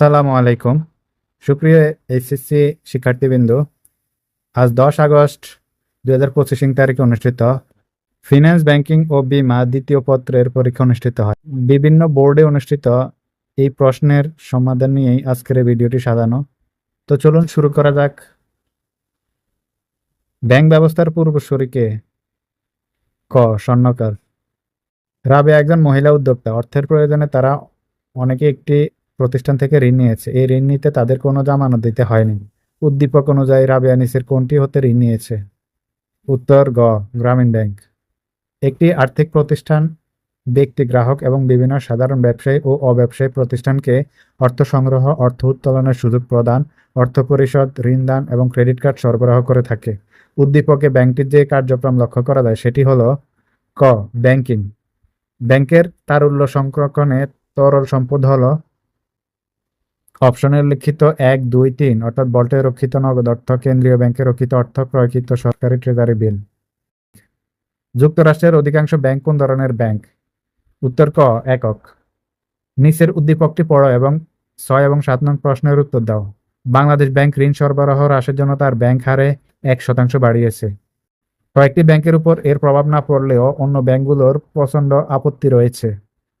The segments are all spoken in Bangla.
সালামু আলাইকুম। সুপ্রিয় এইচএসসি শিক্ষার্থীবৃন্দ, আজ দশ আগস্ট দুই হাজার পঁচিশ তারিখে অনুষ্ঠিত ফিনান্স ব্যাংকিং ও বিমা দ্বিতীয় পত্রের পরীক্ষা অনুষ্ঠিত হয়। বিভিন্ন বোর্ডে অনুষ্ঠিত এই প্রশ্নের সমাধান নিয়েই আজকের ভিডিওটি সাজানো। তো চলুন শুরু করা যাক। ব্যাংক ব্যবস্থার পূর্বসূরিকে ক, স্বর্ণকার। রাবে একজন মহিলা উদ্যোক্তা। অর্থের প্রয়োজনে তারা অনেকে একটি প্রতিষ্ঠান থেকে ঋণ নিয়েছে। এই ঋণ নিতে তাদের কোনো জামানত দিতে হয়নি। উদ্দীপক অনুযায়ী রাবেয়া নিসের কোনটি হতে ঋণ নিয়েছে? উত্তর, গ, গ্রামীণ ব্যাংক। একটি আর্থিক প্রতিষ্ঠান, ব্যক্তি গ্রাহক এবং বিভিন্ন সাধারণ ব্যবসায়ী ও অব্যবসায়ী প্রতিষ্ঠানকে অর্থ সংগ্রহ, অর্থ উত্তোলনের সুযোগ প্রদান, অর্থ পরিশোধ ঋণদান এবং ক্রেডিট কার্ড সরবরাহ করে থাকে। উদ্দীপকে ব্যাংকটির যে কার্যক্রম লক্ষ্য করা যায় সেটি হল, ক, ব্যাংকিং। ব্যাংকের তারল্য সংরক্ষণে তরল সম্পদ হলো অপশনে লিখিত এক, দুই, তিন, অর্থাৎ বল্টে রক্ষিত নগদ অর্থ, কেন্দ্রীয় ব্যাংকে রক্ষিত অর্থ, ক্রয়কৃত সরকারি ট্রেজারি বিল যুক্তরাষ্ট্রের অধিকাংশ ব্যাংক কোন ধরনের ব্যাংক? উত্তর ক, একক। নিচের উদ্দীপকটি পড়ো এবং ছয় এবং সাত নং প্রশ্নের উত্তর দাও। বাংলাদেশ ব্যাংক ঋণ সরবরাহ হ্রাসের জন্য তার ব্যাংক হারে এক শতাংশ বাড়িয়েছে। কয়েকটি ব্যাংকের উপর এর প্রভাব না পড়লেও অন্য ব্যাংকগুলোর প্রচণ্ড আপত্তি রয়েছে।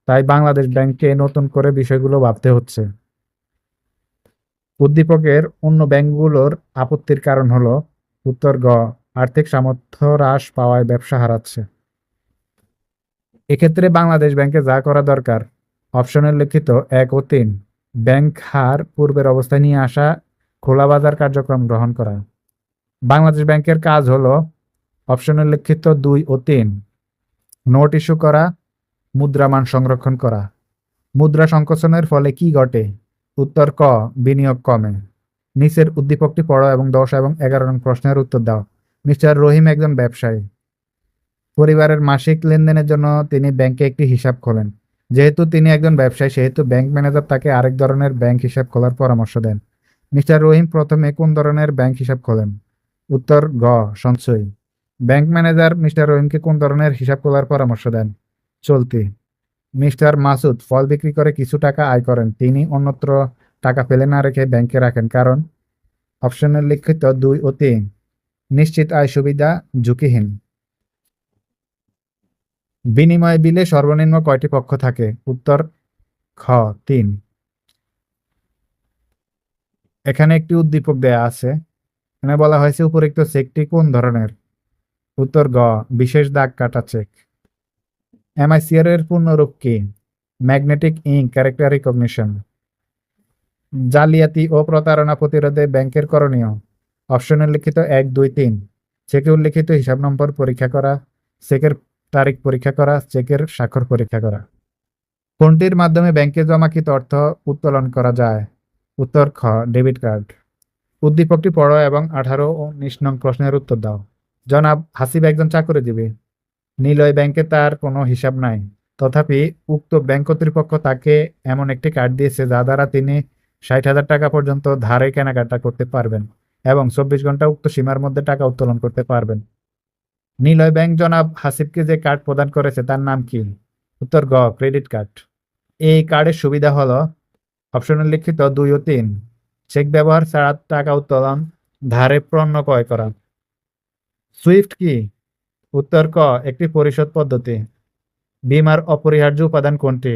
তাই বাংলাদেশ ব্যাংককে নতুন করে বিষয়গুলো ভাবতে হচ্ছে। উদ্দীপকের অন্য ব্যাংকগুলোর আপত্তির কারণ হলো, উত্তর গ, আর্থিক সামর্থ্য হ্রাস পাওয়ায় ব্যবসা হারাচ্ছে। এক্ষেত্রে বাংলাদেশ ব্যাংকে যা করা দরকার অপশনে লিখিত এক ও তিন, ব্যাংক হার পূর্বের অবস্থায় নিয়ে আসা খোলা বাজার কার্যক্রম গ্রহণ করা। বাংলাদেশ ব্যাংকের কাজ হলো অপশনে লিখিত দুই ও তিন, নোট ইস্যু করা মুদ্রামান সংরক্ষণ করা। মুদ্রা সংকোচনের ফলে কি ঘটে? উত্তর ক, বিনিয়োগ কমে। নিচের উদ্দীপকটি পড়ো এবং দশ এবং এগারো নং প্রশ্নের উত্তর দাও। মিস্টার রহিম একজন ব্যবসায়ী। পরিবারের মাসিক লেনদেনের জন্য তিনি ব্যাংকে একটি হিসাব খোলেন। যেহেতু তিনি একজন ব্যবসায়ী, সেহেতু ব্যাংক ম্যানেজার তাকে আরেক ধরনের ব্যাংক হিসাব খোলার পরামর্শ দেন। মিস্টার রহিম প্রথমে কোন ধরনের ব্যাংক হিসাব খোলেন? উত্তর গ, সঞ্চয়ী। ব্যাংক ম্যানেজার মিস্টার রহিমকে কোন ধরনের হিসাব খোলার পরামর্শ দেন? চলতি। মিস্টার মাসুদ, ফল বিক্রি করে কিছু টাকা আয় করেন। তিনি অন্যত্র টাকা ফেলে না রেখে ব্যাংকে রাখেন, কারণ অপশনে লিখিত দুই ও তিন, নিশ্চিত আয় সুবিধা ঝুঁকিহীন। বিনিময় বিলে সর্বনিম্ন কয়টি পক্ষ থাকে? উত্তর, খ, তিন। এখানে একটি উদ্দীপক দেয়া আছে। এখানে বলা হয়েছে, উপরিক্ত চেকটি কোন ধরনের? উত্তর, গ, বিশেষ দাগ কাটা চেক। এমআইসিআর এর পূর্ণরূপ কি ম্যাগনেটিক ইঙ্ক ক্যারেক্টার রিকগনিশন জালিয়াতি ও প্রতারণা প্রতিরোধে ব্যাংকের করণীয় অপশনে লিখিত এক, দুই, তিন। চেকে উল্লিখিত হিসাব নম্বর পরীক্ষা করা চেকের তারিখ পরীক্ষা করা চেকের স্বাক্ষর পরীক্ষা করা কোনটির মাধ্যমে ব্যাংকে জমাকৃত অর্থ উত্তোলন করা যায় উত্তর খ ডেবিট কার্ড উদ্দীপকটি পড়ো এবং আঠারো ও উনিশ প্রশ্নের উত্তর দাও জনাব হাসিব একজন চাকরিজীবী নিলয় ব্যাংকে তার কোনো হিসাব নাই। তথাপি উক্ত ব্যাংক কর্তৃপক্ষ তাকে এমন একটি কার্ড দিয়েছে যা দ্বারা তিনি ষাট হাজার টাকা পর্যন্ত ধারে কেনাকাটা করতে পারবেন এবং চব্বিশ ঘণ্টা উক্ত সীমার মধ্যে টাকা উত্তোলন করতে পারবেন। নিলয় ব্যাংক জনাব হাসিবকে যে কার্ড প্রদান করেছে তার নাম কি? উত্তর গ, ক্রেডিট কার্ড। এই কার্ডের সুবিধা হলো, অপশনে লিখিত দুই ও তিন, চেক ব্যবহার ছাড়া টাকা উত্তোলন, ধারে পণ্য ক্রয় করা। সুইফট কি? উত্তর ক, একটি পরিশোধ পদ্ধতি। বিমার অপরিহার্য উপাদান কোনটি?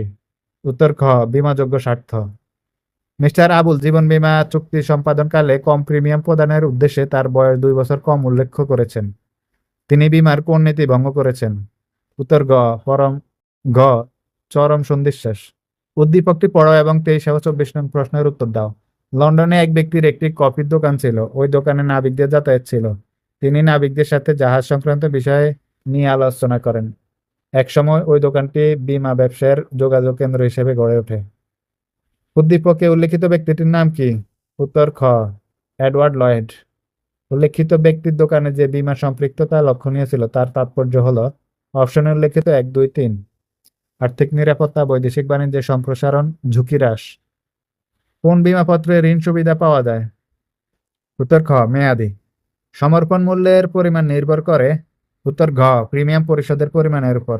উত্তর খ, বিমাযোগ্য স্বার্থ। মিস্টার আবুল, জীবন বীমা চুক্তি সম্পাদনকালে কম প্রিমিয়াম প্রদানের উদ্দেশ্যে তার বয়স দুই বছর কম উল্লেখ করেছেন। তিনি বিমার কোন নীতি ভঙ্গ করেছেন? উত্তর গ, পরম ঘ, চরম সন্দিশ্বাস উদ্দীপকটি পড়ো এবং তেইশ এবং চব্বিশ নং প্রশ্নের উত্তর দাও। লন্ডনে এক ব্যক্তির একটি কফির দোকান ছিল। ওই দোকানে নাবিকদের যাতায়াত ছিল। তিনি নাবিকদের সাথে জাহাজ সংক্রান্ত বিষয়ে নিয়ে আলোচনা করেন। একসময় ওই দোকানটি বিমা ব্যবসায়ের যোগাযোগ কেন্দ্র হিসেবে গড়ে ওঠে। উদ্দীপকে উল্লেখিত ব্যক্তিটির নাম কি? উত্তর খ। Edward Lloyd. উল্লেখিত ব্যক্তির দোকানে যে বিমা সম্পৃক্ততা লক্ষণীয় ছিল, তার তাৎপর্য হল অপশনে উল্লেখিত এক, দুই, তিন। আর্থিক নিরাপত্তা, বৈদেশিক বাণিজ্যের সম্প্রসারণ, ঝুঁকি হ্রাস। কোন বিমাপত্রে ঋণ সুবিধা পাওয়া যায়? উত্তর খ, মেয়াদি। সমর্পণ মূল্যের পরিমাণ নির্ভর করে, উত্তর ঘ, প্রিমিয়াম পরিশোধের পরিমাণের উপর।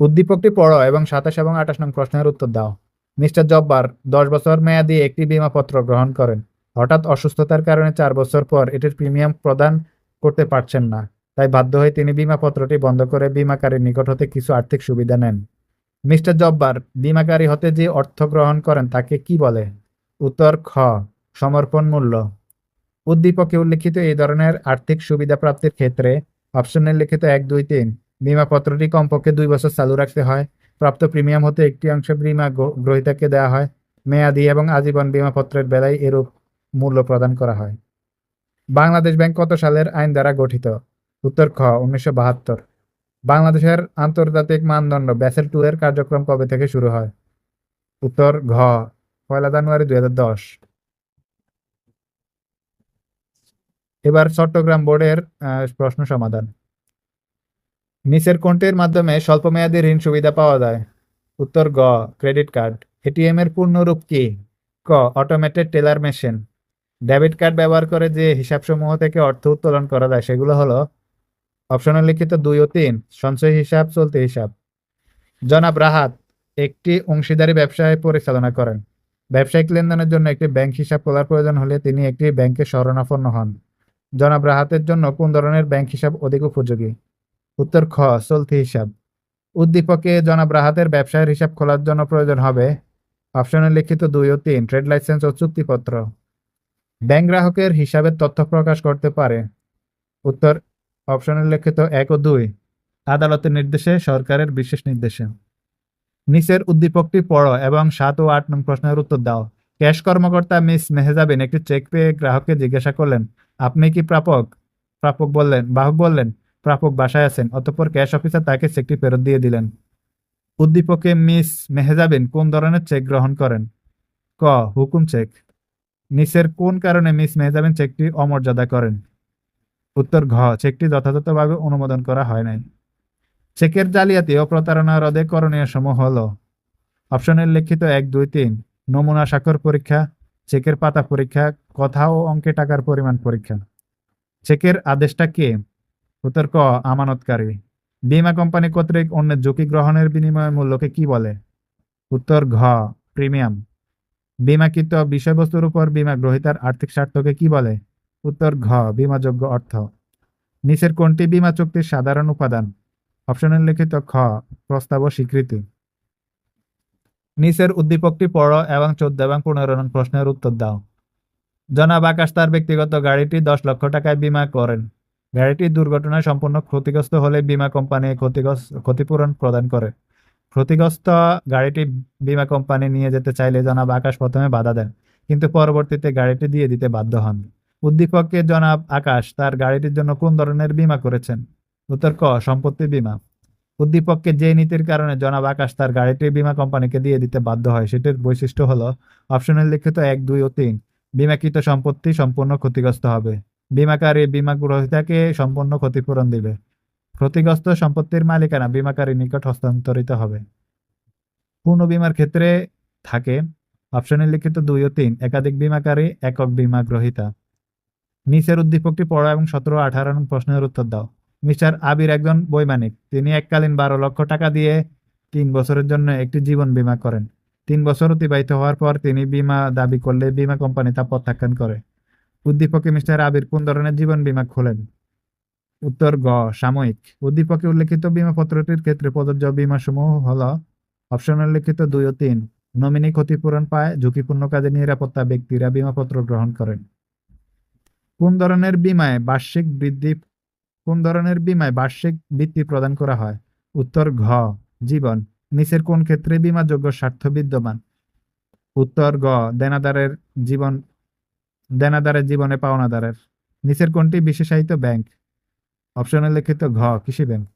উদ্দীপকটি পড়ো এবং সাতাশ এবং আঠাশ নং প্রশ্নের উত্তর দাও। মিস্টার জব্বার দশ বছর মেয়াদি একটি বিমাপত্র গ্রহণ করেন। হঠাৎ অসুস্থতার কারণে চার বছর পর এটির প্রিমিয়াম প্রদান করতে পারছেন না। তাই বাধ্য হয়ে তিনি বিমাপত্রটি বন্ধ করে বিমাকারীর নিকট হতে কিছু আর্থিক সুবিধা নেন। মিস্টার জব্বার, বিমাকারী হতে যে অর্থ গ্রহণ করেন তাকে কি বলে? উত্তর খ, সমর্পণ মূল্য। উদ্দীপকে উল্লিখিত এই ধরনের আর্থিক সুবিধা প্রাপ্তির ক্ষেত্রে অপশনে লিখিত এক, দুই, তিন। বিমাপত্রটি কমপক্ষে দুই বছর চালু রাখতে হয়। প্রাপ্ত প্রিমিয়াম হতে একটি অংশ বিমা গ্র- গ্রহীতাকে দেওয়া হয়। মেয়াদি এবং আজীবন বিমাপত্রের বেলায় এরূপ মূল্য প্রদান করা হয়। বাংলাদেশ ব্যাংক কত সালের আইন দ্বারা গঠিত? উত্তর খ, উনিশশো বাহাত্তর। বাংলাদেশের আন্তর্জাতিক মানদণ্ড ব্যাসেল টু এর কার্যক্রম কবে থেকে শুরু হয়? উত্তর ঘ, পয়লা জানুয়ারি দুই হাজার দশ হাজার দশ এবার চট্টগ্রাম বোর্ডের প্রশ্ন সমাধান। নিচের কোনটির মাধ্যমে স্বল্প স্বল্পমেয়াদী ঋণ সুবিধা পাওয়া যায়? উত্তর গ, ক্রেডিট কার্ড। এটিএম এর পূর্ণরূপ কি? ক, automated teller machine. Debit card ব্যবহার করে যে হিসাবসমূহ থেকে অর্থ উত্তোলন করা যায় সেগুলো হলো অপশনে লিখিত দুই ও তিন, সঞ্চয় হিসাব, চলতি হিসাব। জনাব রাহাত, একটি অংশীদারি ব্যবসায় পরিচালনা করেন। ব্যবসায়িক লেনদেনের জন্য একটি ব্যাংক হিসাব খোলার প্রয়োজন হলে তিনি একটি ব্যাংকে শরণাপন্ন হন। জনাব রাহাতের জন্য কোন ধরনের ব্যাংক হিসাব অধিক উপযোগী? উত্তর খ, চলতি হিসাব। উদ্দীপকে জনাব রাহাতের ব্যবসায়ের হিসাব খোলার জন্য প্রয়োজন হবে অপশনে লিখিত দুই ও তিন, ট্রেড লাইসেন্স ও চুক্তিপত্র। ব্যাংক গ্রাহকের হিসাবের তথ্য প্রকাশ করতে পারে। উত্তর, অপশনে লিখিত এক ও দুই, আদালতের নির্দেশে, সরকারের বিশেষ নির্দেশে। নিচের উদ্দীপকটি পড়ো এবং সাত ও আট নং প্রশ্নের উত্তর দাও। ক্যাশ কর্মকর্তা মিস মেহজাবিন একটি চেক পেয়ে গ্রাহককে জিজ্ঞাসা করলেন, আপনি কি প্রাপক? প্রাপক বললেন, বাহক বললেন, প্রাপক বাসায় আছেন, অতঃপর ক্যাশ অফিসার তাকে চেকটি ফেরত দিয়ে দিলেন। উদ্দীপকে মিস মেহজাবিন কোন ধরনের চেক গ্রহণ করেন? ক, হুকুম চেক। নিচের কোন কারণে মিস মেহজাবিন চেকটি অমর্যাদা করেন? উত্তর, ঘ, চেকটি যথাযথভাবে অনুমোদন করা হয় নাই। চেকের জালিয়াতি ও প্রতারণা রোধে করণীয় সমূহ হল, অপশনের লিখিত এক, দুই, তিন নমুনা স্বাক্ষর পরীক্ষা, চেকের পাতা পরীক্ষা, কথা ও অঙ্কে টাকার পরিমাণ পরীক্ষা। চেকের আদেশটা কে? উত্তর ক, আমানতকারী। বীমা কোম্পানি কর্তৃক অন্যের ঝুঁকি গ্রহণের বিনিময় মূল্যকে কি বলে? উত্তর ঘ, প্রিমিয়াম। বিমাকৃত বিষয়বস্তুর উপর বিমা গ্রহীতার আর্থিক স্বার্থকে কি বলে? উত্তর ঘ, বিমাযোগ্য অর্থ। নিচের কোনটি বীমা চুক্তির সাধারণ উপাদান? অপশনের লিখিত খ, প্রস্তাব স্বীকৃতি। নিচের উদ্দীপকটি পড়ো এবং চোদ্দ এবং পনেরো নং প্রশ্নের উত্তর দাও। জনাব আকাশ তার ব্যক্তিগত গাড়িটি দশ লক্ষ টাকায় বীমা করেন। গাড়িটি দুর্ঘটনায় সম্পূর্ণ ক্ষতিগ্রস্ত হলে বীমা কোম্পানি ক্ষতিগ্রস্ত, ক্ষতিপূরণ প্রদান করে। ক্ষতিগ্রস্ত গাড়িটি বীমা কোম্পানি নিয়ে যেতে চাইলে জনাব আকাশ প্রথমে বাধা দেন, কিন্তু পরবর্তীতে গাড়িটি দিয়ে দিতে বাধ্য হন। উদ্দীপককে জনাব আকাশ তার গাড়িটির জন্য কোন ধরনের বীমা করেছেন? উত্তর ক, সম্পত্তি বীমা। উদ্দীপককে যে নীতির কারণে জনাব আকাশ তার গাড়িটি বীমা কোম্পানিকে দিয়ে দিতে বাধ্য হয়, সেটির বৈশিষ্ট্য হলো অপশনের লিখিত এক, দুই ও তিন। বিমাকৃত সম্পত্তি সম্পূর্ণ ক্ষতিগ্রস্ত হবে। বিমাকারী বিমা গ্রহীতাকে সম্পূর্ণ ক্ষতিপূরণ দিবে। ক্ষতিগ্রস্ত সম্পত্তির মালিকানা বিমাকারী নিকট হস্তান্তরিত হবে। পূর্ণ বিমার ক্ষেত্রে থাকে অপশনে লিখিত দুই ও তিন, একাধিক বিমাকারী, একক বিমা গ্রহীতা নিচের উদ্দীপকটি পড়া এবং সতেরো আঠারো প্রশ্নের উত্তর দাও। মিস্টার আবির একজন বৈমানিক। তিনি এককালীন বারো লক্ষ টাকা দিয়ে তিন বছরের জন্য একটি জীবন বীমা করেন। তিন বছর অতিবাহিত হওয়ার পর তিনি বীমা দাবি করলে বীমা কোম্পানি তা প্রত্যাখ্যান করে। উদ্দীপকে মিস্টার আবির কোন ধরনের জীবন বীমা খোলেন? উত্তর, গ, সাময়িক। উদ্দীপকে উল্লেখিত বীমা পত্রটির ক্ষেত্রে প্রযোজ্য বীমা সমূহ হল অপশনে উল্লেখিত দুই ও তিন। নমিনি ক্ষতিপূরণ পায়, ঝুঁকিপূর্ণ কাজে নিরাপত্তা ব্যক্তিরা বীমাপত্র গ্রহণ করেন। কোন ধরনের বীমায় বার্ষিক বৃদ্ধি কোন ধরনের বীমায় বার্ষিক বৃত্তি প্রদান করা হয়? উত্তর, ঘ, জীবন। নিচের কোন ক্ষেত্রে বীমাযোগ্য স্বার্থ বিদ্যমান? উত্তর, গ, দেনাদারের জীবন, দেনাদারের জীবনে পাওনাদারের। নিচের কোনটি বিশেষায়িত ব্যাংক? অপশনে লিখিত, ঘ, কৃষি ব্যাংক।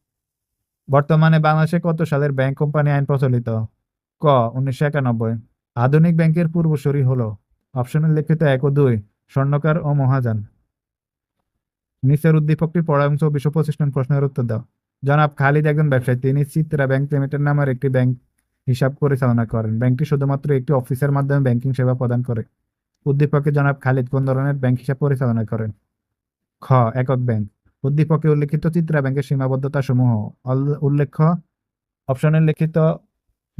বর্তমানে বাংলাদেশে কত সালের ব্যাংক কোম্পানি আইন প্রচলিত? ক, উনিশশো একানব্বই। আধুনিক ব্যাংকের পূর্বসূরি হল। অপশনে লিখিত, এক ও দুই, স্বর্ণকার ও মহাজান নিচের উদ্দীপকটি পড়া এবং চব্বিশ পঁচিশ নং প্রশ্নের উত্তর দাও। জনাব খালিদ একজন ব্যবসায়ী। তিনি চিত্রা ব্যাংক লিমিটেড নামের একটি ব্যাংক হিসাব পরিচালনা করেন। ব্যাংকটি শুধুমাত্র একটি অফিসের মাধ্যমে ব্যাংকিং সেবা প্রদান করে। উদ্দীপকে জনাব খালিদ কোন ধরনের ব্যাংক হিসাব পরিচালনা করেন? খ. একক ব্যাংক। উদ্দীপকে উল্লেখিত চিত্রা ব্যাংকের সীমাবদ্ধতা সমূহ উল্লেখ্য, অপশনে লিখিত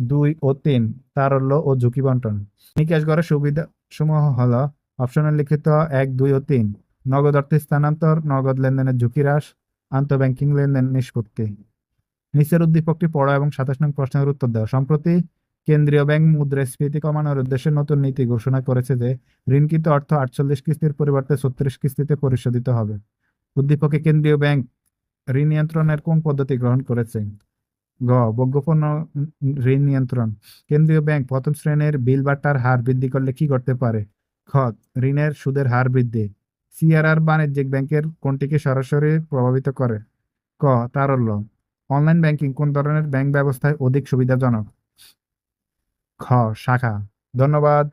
দুই ও তিন, তারল্য ও ঝুঁকি বন্টন। নিকাশ গড়ের সুবিধা সমূহ হল, অপশনে লিখিত এক, দুই ও তিন। নগদ অর্থ স্থানান্তর, নগদ লেনদেনের ঝুঁকি হ্রাস আন্তঃব্যাংকিং লেনদেন নিষ্পত্তি। নিচের উদ্দীপকটি পড়া এবং সাতাশ নং প্রশ্নের উত্তর দেওয়া। সম্প্রতি কেন্দ্রীয় ব্যাংক মুদ্রাস্ফীতি কমানোর উদ্দেশ্যে নতুন নীতি ঘোষণা করেছে যে, ঋণকৃত অর্থ আটচল্লিশ কিস্তির পরিবর্তে ছত্রিশ কিস্তিতে পরিশোধিত হবে। উদ্দীপকে কেন্দ্রীয় ব্যাংক ঋণ নিয়ন্ত্রণের কোন পদ্ধতি গ্রহণ করেছে? গ ভোগ্যপণ্য ঋণ নিয়ন্ত্রণ। কেন্দ্রীয় ব্যাংক প্রথম শ্রেণির বিল বাট্টার হার বৃদ্ধি করলে কি করতে পারে? খ, ঋণের সুদের হার বৃদ্ধি। সিআরআর বাণিজ্যিক ব্যাংকের কোনটিকে সরাসরি প্রভাবিত করে? ক, তারল্য। অনলাইন ব্যাংকিং কোন ধরনের ব্যাংক ব্যবস্থায় অধিক সুবিধাজনক? খ, শাখা। ধন্যবাদ।